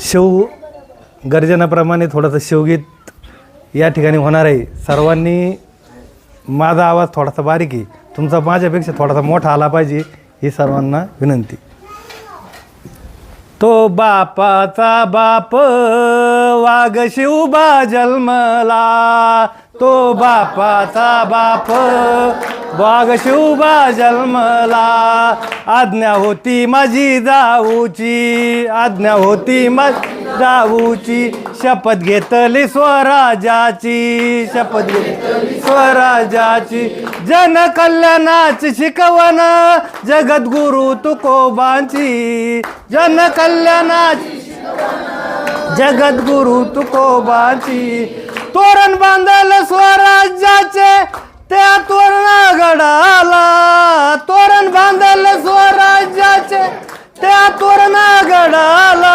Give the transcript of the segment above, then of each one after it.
शिव गर्जनाप्रमाणे थोडंसं शिवगीत या ठिकाणी होणार आहे. सर्वांनी माझा आवाज थोडासा बारीक आहे. तुमचा माझ्यापेक्षा थोडासा मोठा आला पाहिजे ही सर्वांना विनंती. तो बापाचा बाप वाघ शिवबा जन्मला. तो बापाचा बाप. वाघ शिवबा जन्मला. आज्ञा होती माझी जाऊची. आज्ञा होती माझी जाऊची. शपथ घेतली स्वराजाची शपथ घेतली स्वराजाची जन कल्याणाची शिकवण. जगद्गुरु तुकोबांची. जनकल्याणाची जगद्गुरु तुकोबांची. तोरण बांधल स्वराज्याचे त्या तोरणा गडाला तोरण बांधल स्वराज्याचे त्या तोरणा गडाला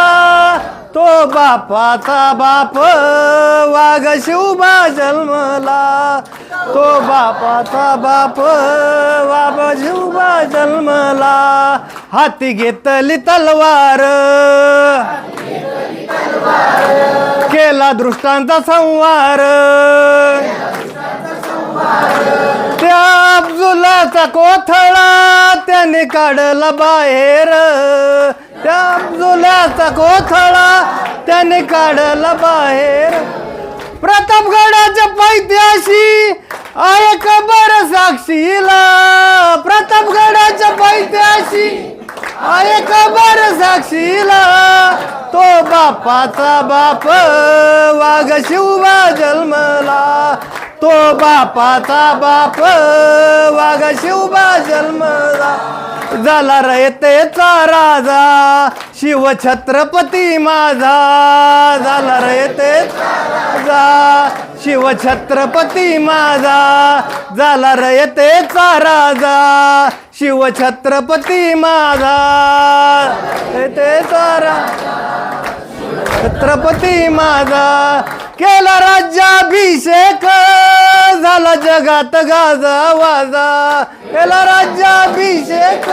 तो बापाचा बाप वाघ शिवबा जन्मला. तो बापाचा बाप वाघ शिवबा जन्मला. हाती घेतली तलवार. केला दृष्टांचा संवार. त्या अब्जुलाचा कोथळा त्याने काढला बाहेर. त्या अब्जुलाचा कोथळा त्याने काढला बाहेर. प्रतापगडाच्या पैत्याशी ऐक बर साक्षीला. प्रतापगडाच्या पैत्याशी ऐक कबर साक्षीला. तो बापाचा बाप वाघ शिवबा जन्मला. तो बापाचा बाप वाघ शिवबा जन्मला. झाला रयतेचा राजा शिव छत्रपती माझा. झाला रयतेचा राजा शिव छत्रपती माझा. झाला रयतेचा राजा शिव छत्रपती माझा रयतेचा राजा. छत्रपती माझा केला राज्याभिषेक झाला जगात गाजा वाजा. केला राज्याभिषेक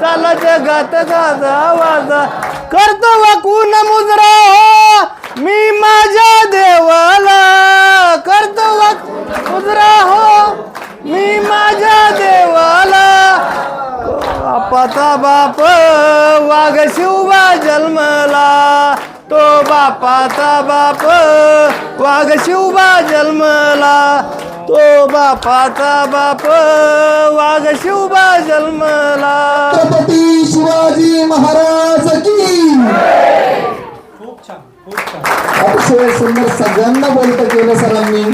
झाला जगात गाजा वाजा. करतो वाकून मुजरा हो मी माझ्या देवाला. करतो वाक मुजरा हो मी माझ्या देवाला. बापाचा बाप वाघ शिवबा जन्मला. तो बापाचा बाप वाघ शिवबा जन्मला. तो बापाचा बाप वाघ शिवबा जन्मला. छत्रपती शिवाजी महाराज की अतिशय सुंदर सगळ्यांना बोलत केलं सरांनी.